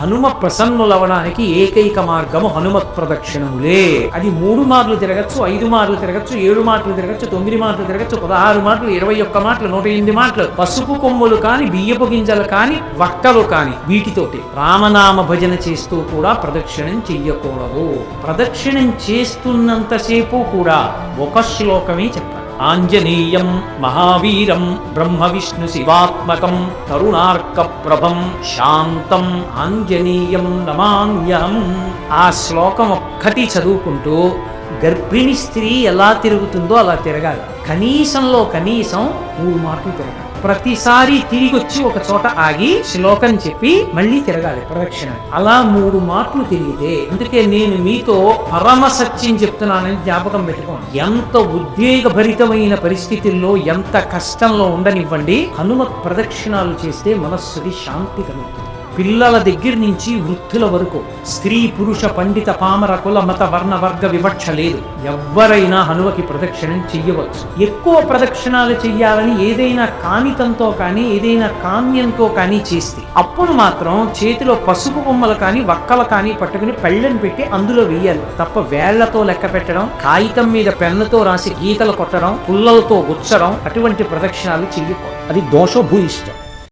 హనుమ ప్రసన్నులవడానికి ఏకైక మార్గము హనుమత్ ప్రదక్షిణములే. అది మూడు మార్లు తిరగచ్చు ఐదు మార్లు తిరగచ్చు ఏడు మార్లు తిరగచ్చు తొమ్మిది మార్లు తిరగచ్చు పదహారు మార్లు ఇరవై ఒక్క మాటలు నూట ఎనిమిది మాటలు పసుపు కొమ్ములు కాని బియ్యపు గింజలు కాని వక్కలు కాని వీటితోటి రామనామ భజన చేస్తూ కూడా ప్రదక్షిణం చెయ్యకూడదు. ప్రదక్షిణం చేస్తున్నంతసేపు కూడా ఒక శ్లోకమే చెప్పాలి. ఆంజనేయం మహావీరం బ్రహ్మ విష్ణు శివాత్మకం తరుణార్క ప్రభం శాంతం ఆంజనేయం నమామ్యం ఆ శ్లోకం ఒక్కటి చదువుకుంటూ గర్భిణి స్త్రీ ఎలా తిరుగుతుందో అలా తిరగాలి. కనీసంలో కనీసం మూడు మార్కులు తిరగాలి. ప్రతిసారి తిరిగి వచ్చి ఒక చోట ఆగి శ్లోకం చెప్పి మళ్ళీ తిరగాలి ప్రదక్షిణ. అలా మూడు మార్పులు తిరిగితే అందుకే నేను మీతో పరమ సత్యం చెప్తున్నానని జ్ఞాపకం పెట్టుకోండి. ఎంత ఉద్వేగభరితమైన పరిస్థితుల్లో ఎంత కష్టంలో ఉండనివ్వండి హనుమత్ ప్రదక్షిణాలు చేస్తే మనస్సుకి శాంతి కలుగుతుంది. పిల్లల దగ్గర నుంచి వృద్ధుల వరకు స్త్రీ పురుష పండిత పామర కుల మత వర్ణ వర్గ వివక్ష లేదు. ఎవ్వరైనా హనుమకి ప్రదక్షిణం చెయ్యవచ్చు. ఎక్కువ ప్రదక్షిణాలు చెయ్యాలని ఏదైనా కానితంతో కానీ ఏదైనా కామ్యంతో కానీ చేస్తే అప్పుడు మాత్రం చేతిలో పసుపు బొమ్మలు కానీ వక్కలు కానీ పట్టుకుని పెళ్ళని పెట్టి అందులో వేయాలి తప్ప వేళ్ళతో లెక్క పెట్టడం కాగితం మీద పెన్నుతో రాసి గీతలు కొట్టడం పుల్లలతో గుచ్చడం అటువంటి ప్రదక్షిణాలు చెయ్యకూడదు. అది దోషభూయిష్టం.